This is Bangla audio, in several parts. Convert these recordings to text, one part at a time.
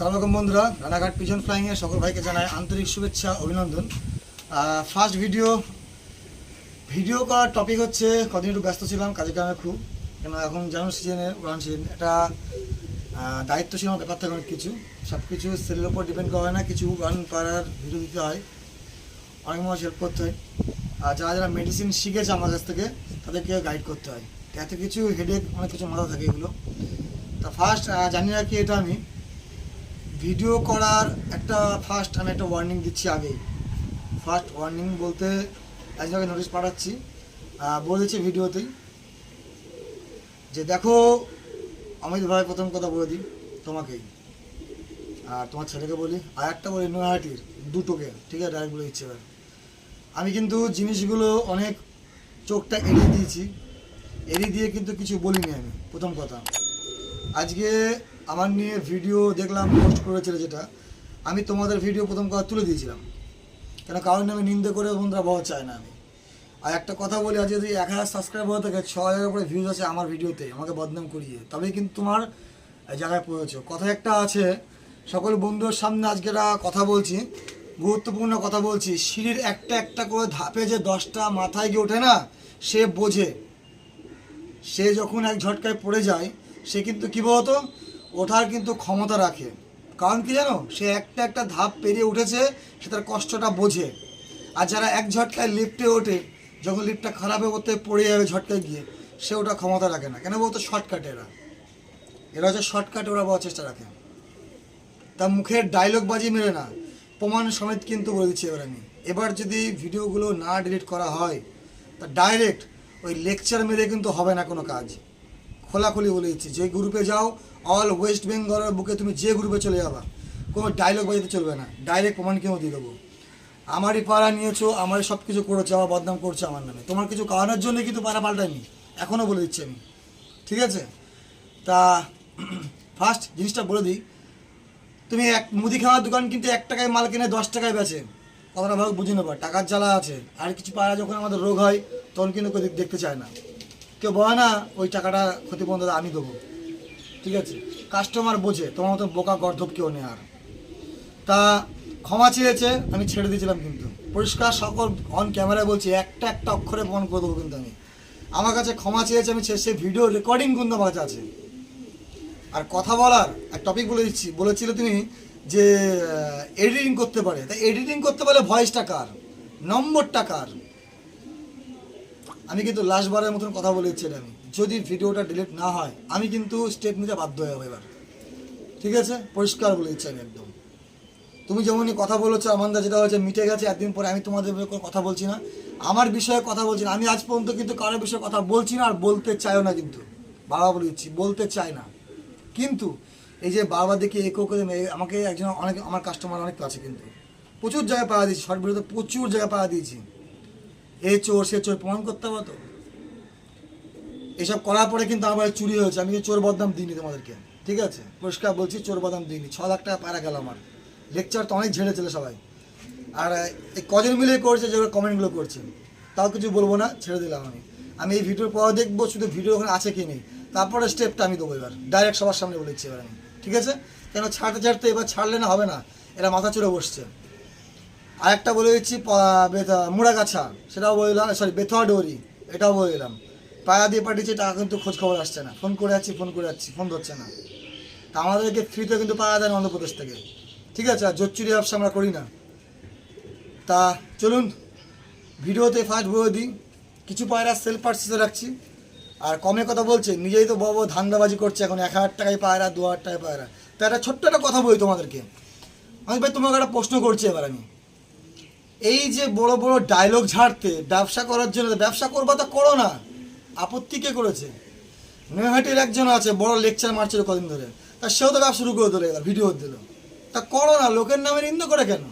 সালামালাইকুম বন্ধুরা রানাঘাট পিজন ফ্লাইংয়ে সকল ভাইকে জানাই আন্তরিক শুভেচ্ছা অভিনন্দন। ফার্স্ট ভিডিও ভিডিও করার টপিক হচ্ছে কদিন একটু ব্যস্ত ছিলাম কাজে কামে খুব। কেন এখন যেমন সিজনে উড়ান সিজন আহ, দায়িত্বশীল আমার ব্যাপার থাকে অনেক কিছু। সব কিছু সেলের উপর ডিপেন্ড করা হয় না কিছু রান করার ভিডিও দিতে হয় অনেক মানুষ হেল্প করতে হয়। আর যারা যারা মেডিসিন শিখেছে আমার কাছ থেকে তাদেরকে গাইড করতে হয়। এত কিছু হেডেক অনেক কিছু মাথা থাকে এগুলো। তা ফার্স্ট জানি না কি এটা আমি। ভিডিও করার একটা ফার্স্ট আমি একটা ওয়ার্নিং দিচ্ছি আগেই। ফার্স্ট ওয়ার্নিং বলতে একজনকে নোটিশ পাঠাচ্ছি আহ, বলে দিচ্ছি ভিডিওতেই যে দেখো আমি ভাই প্রথম কথা বলে দিই তোমাকেই। আর তোমার ছেলেকে বলি আর একটা বলি নয়াহাটির দুটোকে ঠিক আছে ডাইরেক্ট বলে দিচ্ছি এবার। আমি কিন্তু জিনিসগুলো অনেক চোখটা এড়িয়ে দিয়েছি এড়িয়ে দিয়ে কিন্তু কিছু বলিনি আমি প্রথম কথা। আজকে আমার নিয়ে ভিডিও দেখলাম পোস্ট করেছিল যেটা, আমি তোমাদের ভিডিও প্রথম কথা তুলে দিয়েছিলাম। কেন কারণ নামে নিন্দে করে বন্ধুরা বলা চায় না আমি। আর একটা কথা বলি আজ যদি এক হাজার সাবস্ক্রাইব হয়ে থাকে ছ হাজার উপরে ভিউজ আছে আমার ভিডিওতে আমাকে বদনাম করিয়ে, তবেই কিন্তু তোমার জায়গায় পড়েছ কথা একটা আছে, সকল বন্ধুর সামনে আজকে কথা বলছি, গুরুত্বপূর্ণ কথা বলছি, সিঁড়ির একটা একটা করে ধাপে যে দশটা মাথায় গিয়ে ওঠে না, সে বোঝে। সে যখন এক ঝটকায় পড়ে যায়, সে কিন্তু কী বলতো? ওঠার কিন্তু ক্ষমতা রাখে। কারণ কি জানো? সে একটা একটা ধাপ পেরিয়ে উঠেছে, সে তার কষ্টটা বোঝে। আর যারা এক ঝটকায় লিফটে ওঠে, যখন লিফটটা খারাপ হয়ে করতে পড়ে যাবে ঝটকায় গিয়ে, সে ওটা ক্ষমতা রাখে না। কেন বলতো? শর্টকাট এরা। এরা হচ্ছে শর্টকাট ওরা বলার চেষ্টা রাখে। তার মুখের ডায়লগ বাজি মেরে না। প্রমাণ সমেত কিন্তু বলে দিচ্ছি এবার আমি। এবার যদি ভিডিওগুলো না ডিলিট করা হয়, তা ডাইরেক্ট ওই লেকচার মেরে কিন্তু হবে না কোনো কাজ। খোলাখুলি বলে দিচ্ছি যে গ্রুপে যাও অল ওয়েস্ট বেঙ্গলের বুকে তুমি যে গ্রুপে চলে যাবা, কোনো ডায়লগ বাজাতে চলবে না। ডাইরেক্ট প্রমাণ কেউ দিয়ে দেবো। আমারই পাড়া নিয়েছো, আমারই সব কিছু করেছ আবার বদনাম করছে আমার নামে। তোমার কিছু কারণের জন্য কিন্তু পাড়া পাল্টায়নি। এখনও বলে দিচ্ছি আমি। ঠিক আছে? তা ফার্স্ট জিনিসটা বলে দিই। তুমি এক মুদিখানার দোকান কিন্তু এক টাকায় মাল কিনে দশ টাকায় বেচে। কথাটা ভাবে বুঝে নেবা। টাকার জ্বালা আছে। আর কিছু পাড়া যখন আমাদের রোগ হয়, তখন কিন্তু দেখতে চায় না। কেউ বলে না, ওই টাকাটা ক্ষতিপূরণ দাদা আমি দেবো। ঠিক আছে? কাস্টমার বোঝে, তোমার মতো বোকা গর্ধব কেউ নেই আর। তা ক্ষমা চেয়েছে, আমি ছেড়ে দিয়েছিলাম কিন্তু। পরিষ্কার সকল অন ক্যামেরায় বলছি, একটা একটা অক্ষরে প্রমাণ করে দেবো কিন্তু আমি। আমার কাছে ক্ষমা চেয়েছে, আমি সে ভিডিও রেকর্ডিং কিন্তু আমার কাছে আছে। আর কথা বলার এক টপিক বলে দিচ্ছি, বলেছিলে তুমি যে এডিটিং করতে পারে। তাই এডিটিং করতে পারলে ভয়েসটা কার? নম্বরটা কার? আমি কিন্তু লাস্টবারের মতন কথা বলে দিচ্ছি আমি। যদি ভিডিওটা ডিলিট না হয়, আমি কিন্তু স্টেপ নিতে বাধ্য হয়ে এবার। ঠিক আছে? পরিষ্কার বলে দিচ্ছি আমি একদম। তুমি যেমনই কথা বলেছ, আমান্দা যেটা হয়েছে, মিটে গেছে, একদিন পরে আমি তোমাদের কথা বলছি না। আমার বিষয়ে কথা বলছি না। আমি আজ পর্যন্ত কিন্তু কারোর বিষয়ে কথা বলছি না আর বলতে চাইও না কিন্তু। বাবা বলে দিচ্ছি, বলতে চাই না। কিন্তু এই যে বাবা দেখি একো করে আমাকে একজন অনেক, আমার কাস্টমার অনেক আছে কিন্তু। প্রচুর জায়গায় পাওয়া দিয়েছি শর্ট প্রচুর জায়গায় পাওয়া দিয়েছি। এ চোর, সে চোর, প্রমাণ করতে হবে তো। এসব করার পরে কিন্তু আমার চুরি হয়েছে। আমি চোর বদনাম দিইনি তোমাদেরকে। ঠিক আছে? পরিষ্কার বলছি, চোর বদনাম দিইনি। ছ লাখ টাকা পারা গেল আমার। লেকচার তো অনেক ঝেড়েছিল সবাই। আর এই কজন মিলে করছে যেগুলো কমেন্টগুলো করছে? তাও কিছু বলব না, ছেড়ে দিলাম আমি। আমি এই ভিডিওর পর দেখব শুধু ভিডিও ওখানে আছে কি নেই। তারপরে স্টেপটা আমি দেবো এবার। ডাইরেক্ট সবার সামনে বলেছি এবার আমি। ঠিক আছে? কেন ছাড়তে ছাড়তে এবার ছাড়লে না হবে না। এরা মাথা চড়ে বসছে। আর একটা বলে দিচ্ছি মুড়াগাছা। সেটাও বললাম সরি বেথুয়া ডোরি, এটাও বলে দিলাম। পায়া দিয়ে পাঠিয়েছি, টাকা কিন্তু খোঁজ খবর আসছে না। ফোন করে যাচ্ছি, ফোন করে যাচ্ছি, ফোন ধরছে না। তা আমাদেরকে ফ্রিতে কিন্তু পাওয়া যায় না অন্ধ্রপ্রদেশ থেকে। ঠিক আছে, আর জোচ্চুরি ব্যবসা আমরা করি না। তা চলুন, ভিডিওতে ফার্স্ট বলে দিই, কিছু পায়রা সেল পার্সেসে রাখছি। আর কমে কথা বলছে, নিজেই তো বড় ধান্দাবাজি করছে এখন, এক হাজার টাকায় পায়রা, দু হাজার টাকায় পায়রা। তা একটা ছোট্ট একটা কথা বলি তোমাদেরকে। আমি ভাই তোমাকে একটা প্রশ্ন করছি এবার আমি। এই যে বড় বড় ডায়লগ ঝাড়তে, ব্যবসা করার জন্য, ব্যবসা করবা তা করো না। আপত্তি কে করেছে? নৈহাটির একজন আছে, বড় লেকচার মারছিল কদিন ধরে। তা সেও তো ব্যবসা শুরু করে দিল ভিডিও দিল। তা করো না, লোকের নামে নিন্দ করে কেন?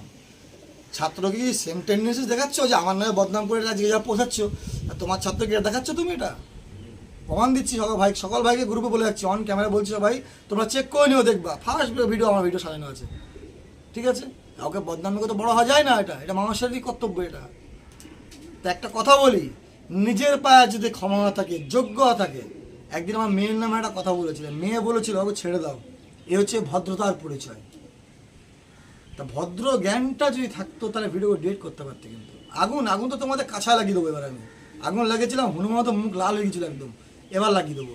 ছাত্রকে কি সেম টেন্ডেন্সি দেখাচ্ছ যে আমার নামে বদনাম করে আজকে যা পোষাচ্ছ? তোমার ছাত্রকে দেখাচ্ছ তুমি এটা? প্রমাণ দিচ্ছি সকল ভাই, সকল ভাইকে গ্রুপে বলে যাচ্ছি। অন ক্যামেরা বলছি ভাই, তোমরা চেক করে নিও, দেখবা। ফার্স্ট ভিডিও আমার ভিডিও সাজানো আছে। ঠিক আছে? কাউকে বদনাম করে তো বড় হওয়া যায় না এটা এটা মানুষেরই কর্তব্য এটা। তা একটা কথা বলি, নিজের পায়ে যদি ক্ষমতা থাকে যোগ্যতা থাকে, একদিন আমার মেয়ের নামে একটা কথা বলেছিলেন, মেয়ে বলেছিল ওকে ছেড়ে দাও। এ হচ্ছে ভদ্রতার পরিচয়। তা ভদ্র জ্ঞানটা যদি থাকতো, তাহলে ভিডিও ডিলিট করতে পারতে কিন্তু। আগুন আগুন তো তোমাদের কাছা লাগিয়ে দেবো এবার আমি। আগুন লাগিয়েছিলাম হনুমান তো মুখ লাল হয়ে গেছিল একদম। এবার লাগিয়ে দেবো।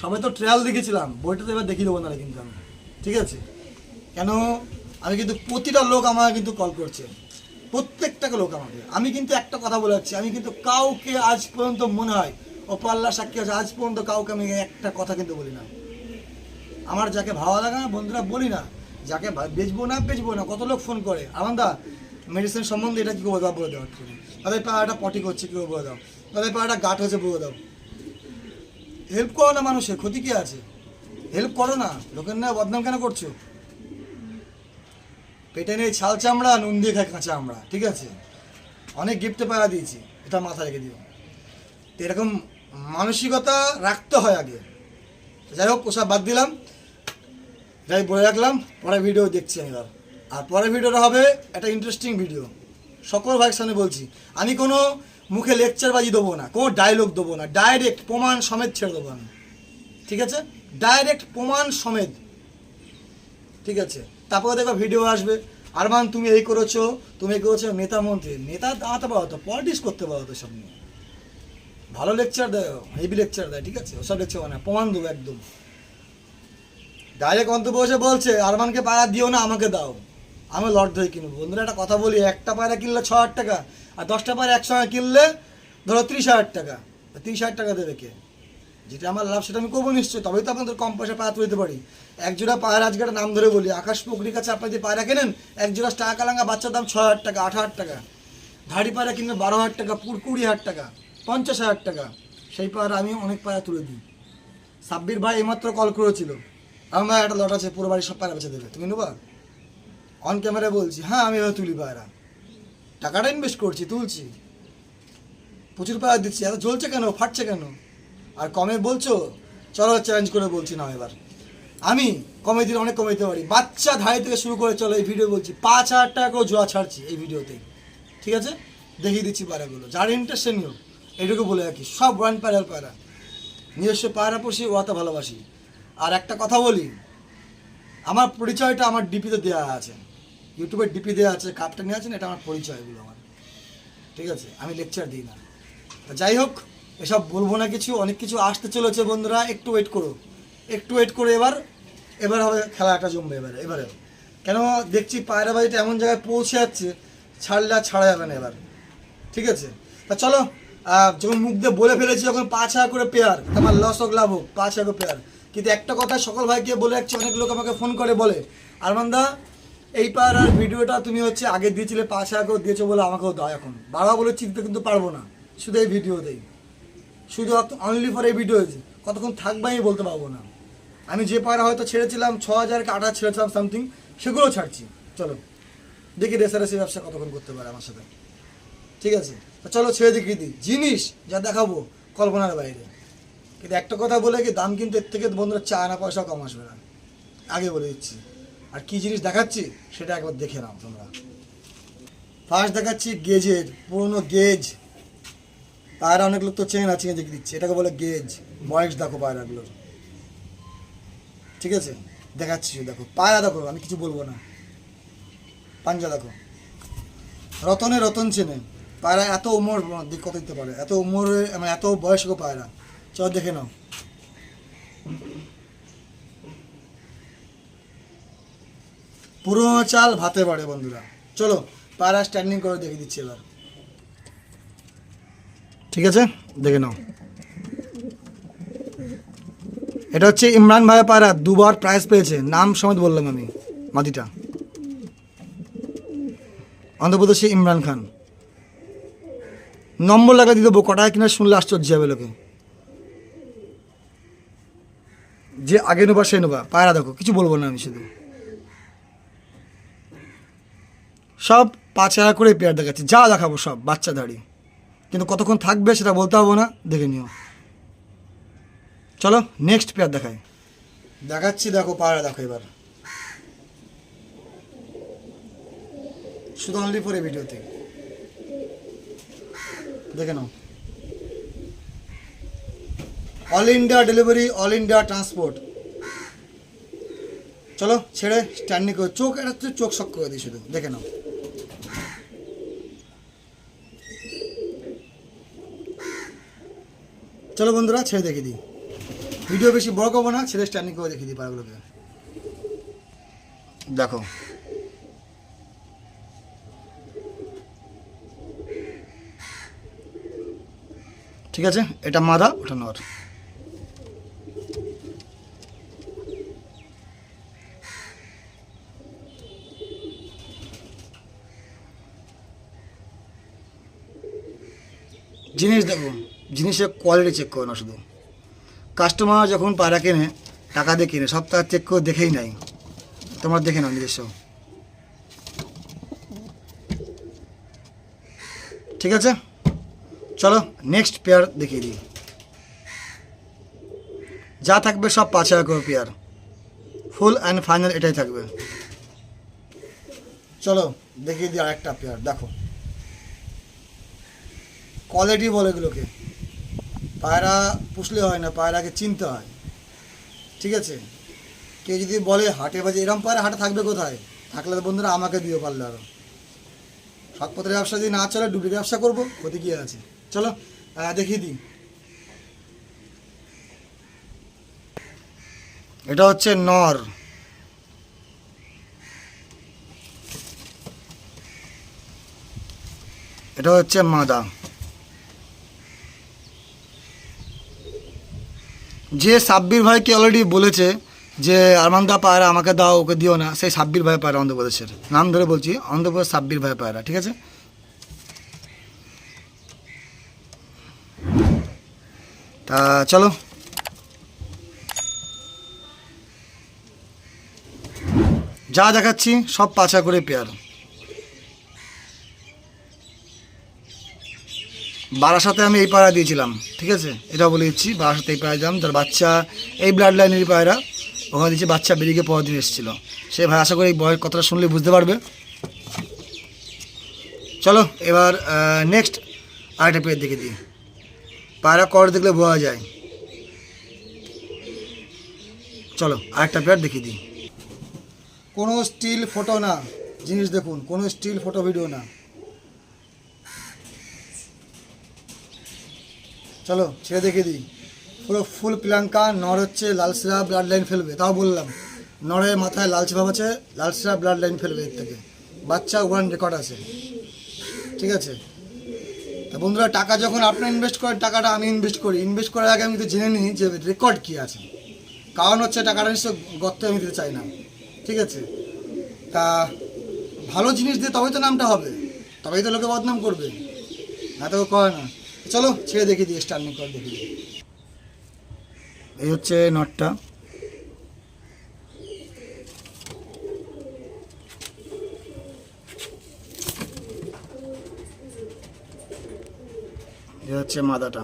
সবাই তো ট্রায়াল দেখেছিলাম, বইটা তো এবার দেখিয়ে দেবো না কিন্তু আমি। ঠিক আছে? কেন আমি কিন্তু প্রতিটা লোক আমাকে কিন্তু কল করছে। প্রত্যেকটাকে লোক আমাকে। আমি কিন্তু একটা কথা বলে যাচ্ছি। আমি কিন্তু কাউকে আজ পর্যন্ত মনে হয় ও পাল্লা সাক্ষী আছে, আজ পর্যন্ত কাউকে আমি একটা কথা কিন্তু বলি না। আমার যাকে ভালো লাগে না, বন্ধুরা বলি না। যাকে বেচবো না বেচবো না। কত লোক ফোন করে? আমান্দা মেডিসিন সম্বন্ধে এটা কী করে দাও বলে দাও তাদের পাড়াটা পটি করছে, কী করে বলে দাও। তাদের পাড়াটা গাঠ হয়েছে বলে দাও। হেল্প করো না মানুষের, ক্ষতি কি আছে? হেল্প করো না। লোকের না বদনাম কেন করছ? পেটে নেই ছাল চামড়া, নুন দিয়ে খায় কাঁচা আমরা ঠিক আছে? অনেক গিফটে পাওয়া দিয়েছি, এটা মাথা রেখে দিও। তো এরকম মানসিকতা রাখতে হয় আগে। যাই হোক, ওসব বাদ দিলাম। যাই বলে রাখলাম, পরের ভিডিও দেখছি আমি এবার। আর পরের ভিডিওটা হবে একটা ইন্টারেস্টিং ভিডিও সকল ভাইয়ের সামনে বলছি, আমি কোনো মুখে লেকচার বাজি দেবো না, কোনো ডায়লগ দেবো না ডাইরেক্ট প্রমাণ সমেত ছেড়ে দেবো আমি। ঠিক আছে? ডাইরেক্ট প্রমাণ সমেত। ঠিক আছে? তারপরে দেখো ভিডিও আসবে। আরমান, তুমি এই করেছ, তুমি এই করেছ, নেতা মন্ত্রী। নেতা দাঁড়াতে পারো তো পলিটিক্স করতে পারো তো সব নিয়ে। ভালো লেকচার দেয় হেভি লেকচার দেয়, ঠিক আছে? ওসব লেকচার মানে প্রমাণ দেবো একদম। ডাইরেক্ট অন্তত বসে বলছে, আরমানকে পায়রা দিও না, আমাকে দাও। আমি লট ধরে কিনবো। বন্ধুরা, একটা কথা বলি, একটা পায়রা কিনলে ছ হাজার টাকা, আর দশটা পায়রা একসঙ্গে কিনলে ধরো ত্রিশ হাজার টাকা। তিরিশ হাজার টাকা দেবে কে? যেটা আমার লাভ, সেটা আমি করব নিশ্চয়ই। তবেই তো আপনাদের কম পয়সা পায়রা তুলতে পারি। এক জোড়া পায়রা আজকে একটা নাম ধরে বলি, আকাশ পুকুরির কাছে আপনি যে পায়রা কেনেন, এক জোড়া টাকা কালাঙ্গা বাচ্চার দাম ছ হাজার টাকা আট হাজার টাকা। ধাড়ি পায়রা কিনলে বারো হাজার টাকা পুর কুড়ি হাজার টাকা, পঞ্চাশ হাজার টাকা। সেই পায়রা আমি অনেক পায়রা তুলে দিই। সাব্বির ভাই এইমাত্র কল করেছিল। আমার একটা লট আছে, পুরো বাড়ির সব পায়রা বেঁচে দেবে। তুমি নেবা? অন ক্যামেরায় বলছি হ্যাঁ আমি এবার তুলি পায়রা। টাকাটা ইনভেস্ট করছি, তুলছি। প্রচুর পায়রা দিচ্ছি, এত জ্বলছে কেন? ফাটছে কেন? আর কমে বলছো? চলো চ্যালেঞ্জ করে বলছি না এবার। আমি কমে দিলে অনেক কমে দিতে পারি। বাচ্চা ধাই থেকে শুরু করে চলো এই ভিডিও বলছি। পাঁচ হাজার টাকা করে জোয়া ছাড়ছি এই ভিডিওতে ঠিক আছে? দেখিয়ে দিচ্ছি পায়রাগুলো যার ইন্টারেস্ট নিও। এইটুকু বলে রাখি। সব ওয়ান পায়রার পায়রা নিজস্ব পায়রা পুষি ওয়াতে ভালোবাসি। আর একটা কথা বলি। আমার পরিচয়টা আমার ডিপিতে দেওয়া আছে। ইউটিউবের ডিপি দেওয়া আছে কাপটা নিয়ে আছেন এটা আমার পরিচয়গুলো আমার। ঠিক আছে? আমি লেকচার দিই না। যাই হোক এসব বলব না কিছু, অনেক কিছু আসতে চলেছে বন্ধুরা, একটু ওয়েট করো। একটু ওয়েট করে এবার এবার হবে খেলাটা জমবে এবারে এবারে। কেন দেখছি পায়রা বাড়িটা এমন জায়গায় পৌঁছে যাচ্ছে, ছাড়লে আর ছাড়া যাবে না এবার। ঠিক আছে? তা চলো যখন মুখ দিয়ে বলে ফেলেছি যখন পাঁচ হাজার করে পেয়ার তোমার লস হোক, লাভ হোক পাঁচ হাজার করে পেয়ার কিন্তু একটা কথা সকল ভাইকে বলে রাখছি, অনেক লোক আমাকে ফোন করে, বলে আরমান্দা এই পার আর ভিডিওটা তুমি হচ্ছে আগে দিয়েছিলে পাঁচ হাজার করে দিয়েছ বলে আমাকেও দাও এখন। বাবা বলে চিনতে কিন্তু পারব না, শুধু এই ভিডিও ভিডিওতেই শুধু অনলি ফর এই ভিডিও কতক্ষণ থাকবে আমি বলতে পারব না। আমি যে পায়রা হয়তো ছেড়েছিলাম, ছ হাজার আট হাজার ছেড়েছিলাম সামথিং সেগুলো ছাড়ছি। চলো, দেখি রেসারেসি ব্যবসা কতক্ষণ করতে পারে আমার সাথে। ঠিক আছে? চলো ছেড়ে দিই জিনিস যা দেখাবো কল্পনার বাইরে। কিন্তু একটা কথা বলে কি, দাম কিন্তু এর থেকে বন্ধুরা চা না পয়সা কম আসবে না। আগে বলে দিচ্ছি। আর কি জিনিস দেখাচ্ছি, সেটা একবার দেখে নাও তোমরা। ফার্স্ট দেখাচ্ছি গেজের, পুরনো গেজ। পায়রা অনেক লোক তো চেন আছে দেখে দিচ্ছে। এটাকে বলে গেজ। বয়স দেখো পায়রাগুলোর ঠিক আছে? দেখাচ্ছি, দেখো। পায়রা দেখো, আমি কিছু বলব না। পাঞ্জা দেখো। রতনে রতন চেনে। পায়রা এত উমর কত দিতে পারে। এত উমর মানে এত বয়স্ক পায়রা। চল দেখে নাও। পুরো চাল ভাতে পারে বন্ধুরা। চলো, পায়রা স্ট্যান্ডিং করে দেখে দিচ্ছি এবার। ঠিক আছে? দেখে নাও। এটা হচ্ছে ইমরান ভাই পায়রা, দুবার প্রাইজ পেয়েছে। নাম সমেত বললাম আমি, মাটিটা। অন্ধ্রপ্রদেশে ইমরান খান। নম্বর লাগা দিয়ে দেবো, কটায় কিনা শুনলে আশ্চর্য যাবে লোকে। যে আগে নেবা, সে নেবা। পায়রা দেখো, কিছু বলব না আমি শুধু। সব পাঁচ হাজার করে পেয়ার দেখাচ্ছি, যা দেখাবো সব, বাচ্চা দাঁড়িয়ে কিন্তু কতক্ষণ থাকবে সেটা বলতে পারব না, দেখে নিও। চলো নেক্সট পেয়ার দেখাই। দেখাচ্ছি, দেখো পায়রা দেখো এবার। শুধু অনলি এই ভিডিওতে। দেখে নাও। All India delivery all India transport চলো, ছেড়ে স্ট্যান্ডিং করে। চোখ, এটা চোখ শক করে দিই শুধু। দেখে নাও। চলো বন্ধুরা, ছেড়ে দেখে দিই। ভিডিও বেশি বড় করব না, ছেড়ে স্ট্যান্ডিং করে দেখে দিই পাড়াগুলোকে। দেখো। ঠিক আছে? এটা মাদা, ওটা নর। জিনিস দেখো। জিনিসের কোয়ালিটি চেক করে না শুধু। কাস্টমার যখন পায়রা কেনে, টাকা দিয়ে কিনে সব তার চেক করে দেখেই নাই তোমার দেখে নাও নিজস্ব। ঠিক আছে? চলো নেক্সট পেয়ার দেখিয়ে দিই। যা থাকবে সব পাঁচ হাজার করে পেয়ার ফুল অ্যান্ড ফাইনাল এটাই থাকবে। চলো, দেখিয়ে দিই আরেকটা পেয়ার দেখো। কোয়ালিটি বলে এগুলোকে। পায়রা পুষলে হয় না, পায়রাকে চিনতে হয়। ঠিক আছে? কেউ যদি বলে হাটে বাজে, এরম পায়রা হাটে থাকবে কোথায়? থাকলে বন্ধুরা আমাকে দিও পারলে আরও সৎপথের ব্যবসা যদি না চলে ডুবলি ব্যবসা করব, ক্ষতি কি আছে? চলো দেখিয়ে দিই। এটা হচ্ছে নর। এটা হচ্ছে মাদা। যে সাব্বির ভাইকে অলরেডি বলেছে যে আরমান্দা পায়রা, আমাকে দাও, ওকে দিও না, সেই সাব্বির ভাই পায়রা অন্ধ্রপ্রদেশের। নাম ধরে বলছি, অন্ধ্রপ্রদেশ সাব্বির ভাই পায়রা, ঠিক আছে? তা, চলো। যা দেখাচ্ছি, সব পাঁচা করে পেয়ার। বারাসাতে আমি এই পায়রা দিয়েছিলাম, ঠিক আছে? এটা বলে দিচ্ছি, বারাসাতে এই পায়রা দিলাম। তার বাচ্চা, এই ব্লাড লাইনের পায়রা। ওখানে দিচ্ছি বাচ্চা বেরিয়ে পরের দিন এসেছিল। সে ভাই, আশা করি এই বয়ের কথাটা শুনলে বুঝতে পারবে। চলো, এবার নেক্সট আরেকটা পেয়ার দেখে দিই। পায়রা কর দেখলে বোঝা যায়। চলো, আরেকটা পেয়ার দেখিয়ে দিই। কোনো স্টিল ফটো না, জিনিস দেখুন, কোনো স্টিল ফটো ভিডিও না। চলো, ছেড়ে দেখে দিই। পুরো ফুল প্লাঙ্কা নর হচ্ছে লালসিরা ব্লাড লাইন ফেলবে, তাও বললাম। নরের মাথায় লালচে ভাব আছে লালসিরা ব্লাড লাইন ফেলবে এর থেকে। বাচ্চা ওয়ান রেকর্ড আছে। ঠিক আছে? তা বন্ধুরা, টাকা যখন আপনার ইনভেস্ট করেন, টাকাটা আমি ইনভেস্ট করি। ইনভেস্ট করার আগে আমি তো জেনে নিই যে রেকর্ড কী আছে। কারণ হচ্ছে টাকাটা নিশ্চয় গর্তে আমি দিতে চাই না। ঠিক আছে? তা ভালো জিনিস দিয়ে তবেই তো নামটা হবে। তবেই তো লোকে বদনাম করবে। না তো করে না। চলো ছেড়ে দেখি দিই স্টার্নিং করে দেখি এই হচ্ছে নটটা এই হচ্ছে মাদাটা।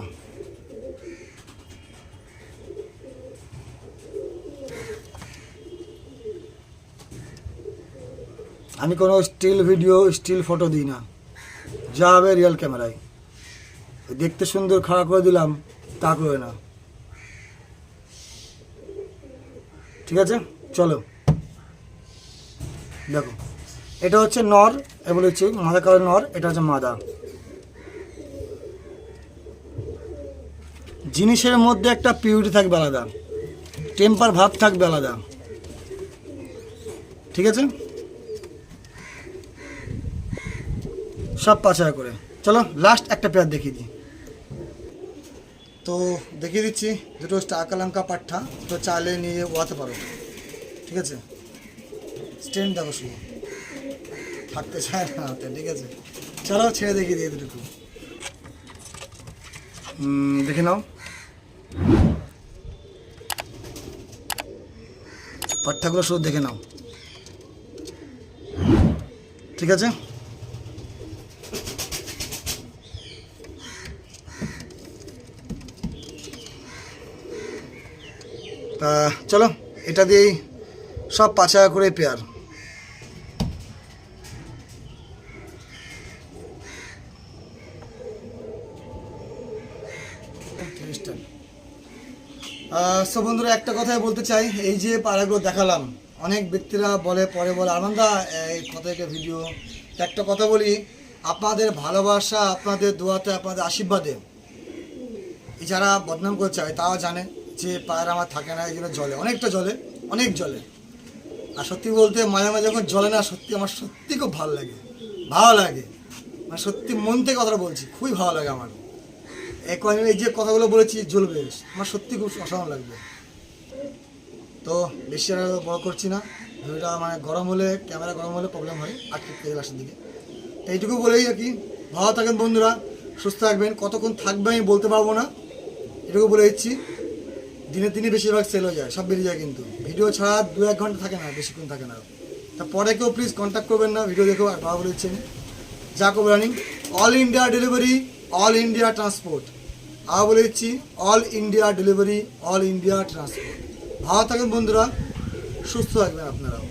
আমি কোনো স্টিল ভিডিও স্টিল ফটো দিই না। যা হবে রিয়েল ক্যামেরায় দেখতে সুন্দর, খারাপ করে দিলাম, তা করে না। ঠিক আছে? চলো। দেখো, এটা হচ্ছে নর, এ বলেছি মাদা কালো নর, এটা হচ্ছে মাদা। জিনিসের মধ্যে একটা পিউরিটি থাকবে আলাদা। টেম্পার ভাব থাকবে আলাদা। ঠিক আছে? সব পাঁচ হাজার করে। চলো লাস্ট একটা পেয়ার দেখিয়ে দিই। তো দেখিয়ে দিচ্ছি, দুটো স্টাকালাঙ্কা পাঠা তো চালে নিয়ে ওয়াতে পারো। ঠিক আছে? স্ট্যান্ড দেখো শুধু। থাকতে চায় না হাতে, ঠিক আছে? চলো ছেড়ে দেখিয়ে দিয়ে দুটো দেখে নাও। পাঠ্যাগুলো শুধু দেখে নাও। ঠিক আছে? তা, চলো, এটা দিয়েই সব পাঁচ হাজার করে পেয়ার সো বন্ধুরা, একটা কথাই বলতে চাই। এই যে পাড়াগুলো দেখালাম, অনেক ব্যক্তিরা বলে, পরে বলে, আনন্দা, এই কথাকে ভিডিও একটা কথা বলি, আপনাদের ভালোবাসা আপনাদের দোয়াতে, আপনাদের আশীর্বাদে, যারা বদনাম করছে তাও জানে। যে পায়ের আমার থাকে না, এগুলো জলে, অনেকটা জলে, অনেক জলে। আর সত্যি বলতে মাঝে মাঝে যখন জলে না, সত্যি আমার সত্যি খুব ভালো লাগে ভালো লাগে। মানে সত্যি মন থেকে কথাটা বলছি, খুবই ভালো লাগে আমার। এই কদিন এই যে কথাগুলো বলেছি, জ্বলবে, আমার সত্যি খুব অসাধারণ লাগবে। তো বেশি আর বড় করছি না, ভিডিওটা মানে গরম হলে, ক্যামেরা গরম হলে প্রবলেম হয় আটকে থেকে লাস্টের দিকে তো এইটুকু বলেই আর কি, ভালো থাকেন বন্ধুরা, সুস্থ থাকবেন, কতক্ষণ থাকবে আমি বলতে পারব না, এটুকু বলে দিচ্ছি। দিনে দিনে বেশিরভাগ সেল হয়ে যায়, সব বেরিয়ে যায় কিন্তু। ভিডিও ছাড়া দু এক ঘণ্টা থাকে না, বেশিক্ষণ থাকে না। তা পরে কেউ প্লিজ কন্ট্যাক্ট করবেন না ভিডিও দেখেও আর বাবা বলেছেন। যা করব running all India delivery all India transport আর বলে দিচ্ছি all India delivery all India transport ভালো থাকেন বন্ধুরা, সুস্থ থাকবেন আপনারাও।